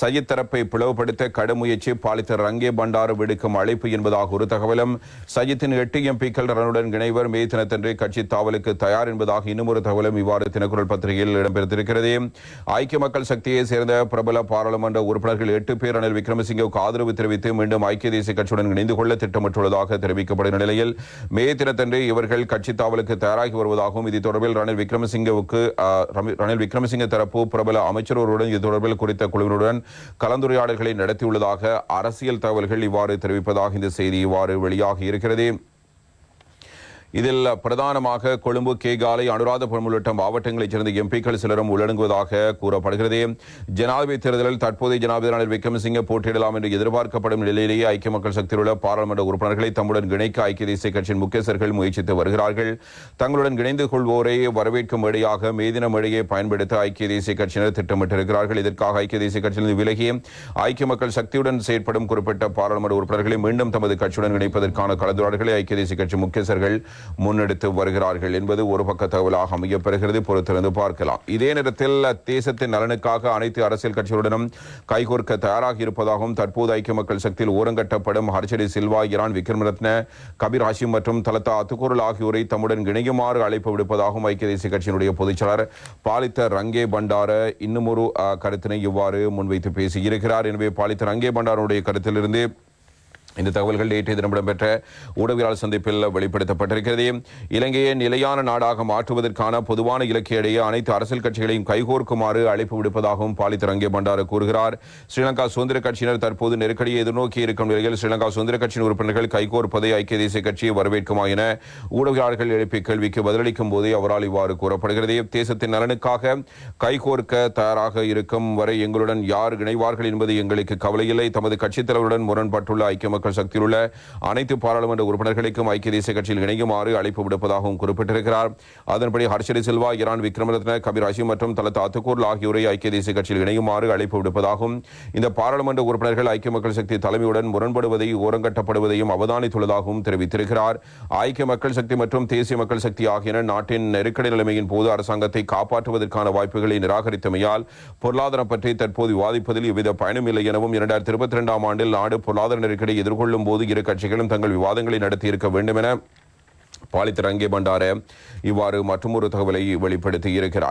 சயித் தரப்பை பிளவுபடுத்த கடும் முயற்சி பாலித்த ரங்கே பண்டாரு விடுக்கும் அழைப்பு என்பதாக ஒரு தகவலும். சஜித்தின் எட்டு எம்பிக்கள் ரனுடன் இணைவர். மே தினத்தன்று கட்சி தாவலுக்கு தயார் என்பதாக இன்னும் ஒரு தகவலும் இவ்வாறு தினக்குரல் பத்திரிகையில் இடம்பெற்றிருக்கிறது. ஐக்கிய மக்கள் சக்தியை சேர்ந்த பிரபல பாராளுமன்ற உறுப்பினர்கள் எட்டு பேர் ரணில் விக்ரமசிங்கவுக்கு ஆதரவு தெரிவித்து மீண்டும் ஐக்கிய தேசிய கட்சியுடன் இணைந்து கொள்ள திட்டமிட்டுள்ளதாக தெரிவிக்கப்படும் நிலையில் மே தினத்தன்று இவர்கள் கட்சி தாவலுக்கு தயாராகி வருவதாகவும் இது தொடர்பில் ரணில் விக்ரமசிங்கவுக்கு ரமி- ரணில் விக்ரமசிங்க தரப்பு பிரபல அமைச்சர் ஒருவருடன் இது தொடர்பில் குறித்த குழுவினுடன் கலந்துரையாடல்களை நடத்தியுள்ளதாக அரசியல் தகவல்கள் இவ்வாறு தெரிவிப்பதாக இந்த செய்தி இவ்வாறு வெளியாகி இருக்கிறது. இதில் பிரதானமாக கொழும்பு கேகாலை அனுராதபுரம் உள்ளிட்ட மாவட்டங்களைச் சேர்ந்த எம்பிக்கள் சிலரும் உள்ளடங்குவதாக கூறப்படுகிறது. ஜனாதிபதி தேர்தலில் தற்போதைய ஜனாதிபதி ரணில் விக்ரமசிங்க போட்டியிடலாம் என்று எதிர்பார்க்கப்படும் நிலையிலேயே ஐக்கிய மக்கள் சக்தியில் உள்ள பாராளுமன்ற உறுப்பினர்களை தம்முடன் இணைக்க ஐக்கிய தேசிய கட்சியின் முக்கியஸ்தர்கள் முயற்சித்து வருகிறார்கள். தங்களுடன் இணைந்து கொள்வோரை வரவேற்கும் வழியாக மேதின மேடையை பயன்படுத்த ஐக்கிய தேசிய கட்சியினர் திட்டமிட்டிருக்கிறார்கள். இதற்காக ஐக்கிய தேசிய கட்சியிலிருந்து விலகி ஐக்கிய மக்கள் சக்தியுடன் செயற்படும் குறிப்பிட்ட பாராளுமன்ற உறுப்பினர்களை மீண்டும் தமது கட்சியுடன் இணைப்பதற்கான கலந்துரையாடல்களை ஐக்கிய தேசிய கட்சி முக்கியஸ்தர்கள் முன்னெடுத்து வருகிறார்கள் என்பது ஒரு பக்க தகவலாக அமையப்பெறுகிறது. பொறுத்திருந்து பார்க்கலாம். இதே நேரத்தில் தேசத்தின் நலனுக்காக அனைத்து அரசியல் கட்சிகளுடனும் கைகோர்க்க தயாராக இருப்பதாகவும் தற்போது ஐக்கிய மக்கள் சக்தியில் ஓரங்கட்டப்படும் ஹர்ஷடி சில்வா இரான் விக்ரமரத்ன கபீர் ஹாஷிம் மற்றும் தலத்தா அத்துக்குரல் ஆகியோரை தம்முடன் இணையுமாறு அழைப்பு விடுப்பதாகவும் ஐக்கிய தேசிய கட்சியினுடைய பொதுச்செயலாளர் பாலித்த ரங்கே பண்டார இன்னுமொரு கருத்தினை இவ்வாறு முன்வைத்து பேசியிருக்கிறார். எனவே பாலித்த ரங்கே பண்டாருடைய கருத்திலிருந்து இந்த தகவல்கள் நேற்றைய தினம் இடம்பெற்ற ஊடகவியலாளர் சந்திப்பில் வெளிப்படுத்தப்பட்டிருக்கிறது. இலங்கையை நிலையான நாடாக மாற்றுவதற்கான பொதுவான இலக்கியடைய அனைத்து அரசியல் கட்சிகளையும் கைகோர்க்குமாறு அழைப்பு விடுப்பதாகவும் பாலித்தரங்கே பண்டார கூறுகிறார். ஸ்ரீலங்கா சுதந்திர கட்சியினர் தற்போது நெருக்கடியை எதிர்நோக்கி இருக்கும் நிலையில் ஸ்ரீலங்கா சுதந்திர கட்சியின் உறுப்பினர்கள் கைகோர்ப்பதை ஐக்கிய தேசிய கட்சியை வரவேற்குமா என ஊடகவியலாளர்கள் எழுப்பிய கேள்விக்கு பதிலளிக்கும் போதே அவரால் இவ்வாறு கூறப்படுகிறது. தேசத்தின் நலனுக்காக கைகோர்க்க தயாராக இருக்கும் வரை எங்களுடன் யார் இணைவார்கள் என்பது எங்களுக்கு கவலையில்லை. தமது கட்சித் தலைவருடன் முரண்பட்டுள்ள ஐக்கிய மக்கள் சக்தியில் உள்ள அனைத்து பாராளுமன்ற உறுப்பினர்களுக்கும் ஐக்கிய தேசிய கட்சியில் இணையுமாறு அழைப்பு விடுப்பதாகவும் குறிப்பிட்டிருக்கிறார். அதன்படி ஹர்ஷரி சில்வா இரான் விக்ரமரத்ன கபீர் மற்றும் தலத் அத்துக்கூர்ல் ஆகியோரை ஐக்கிய தேசிய கட்சியில் இணையுமாறு அழைப்பு விடுப்பதாகவும் இந்த பாராளுமன்ற உறுப்பினர்கள் ஐக்கிய மக்கள் சக்தி தலைமையுடன் முரண்படுவதை ஓரங்கட்டப்படுவதையும் அவதானித்துள்ளதாகவும் தெரிவித்திருக்கிறார். ஐக்கிய மக்கள் சக்தி மற்றும் தேசிய மக்கள் சக்தி ஆகியன நாட்டின் நெருக்கடி நிலைமையின் போது அரசாங்கத்தை காப்பாற்றுவதற்கான வாய்ப்புகளை நிராகரித்தமையால் பொருளாதாரம் பற்றி தற்போது விவாதிப்பதில் எவ்வித பயனும் இல்லை எனவும் இரண்டாயிரத்தி இருபத்தி இரண்டாம் ஆண்டில் நாடு பொருளாதார நெருக்கடி எதிர் எதிர்கொள்ளும் போது இரு கட்சிகளும் தங்கள் விவாதங்களை நடத்தியிருக்க வேண்டும் என பாலித் ரங்கே பண்டார இவ்வாறு மற்றொரு தகவலை வெளிப்படுத்தி இருக்கிறார்.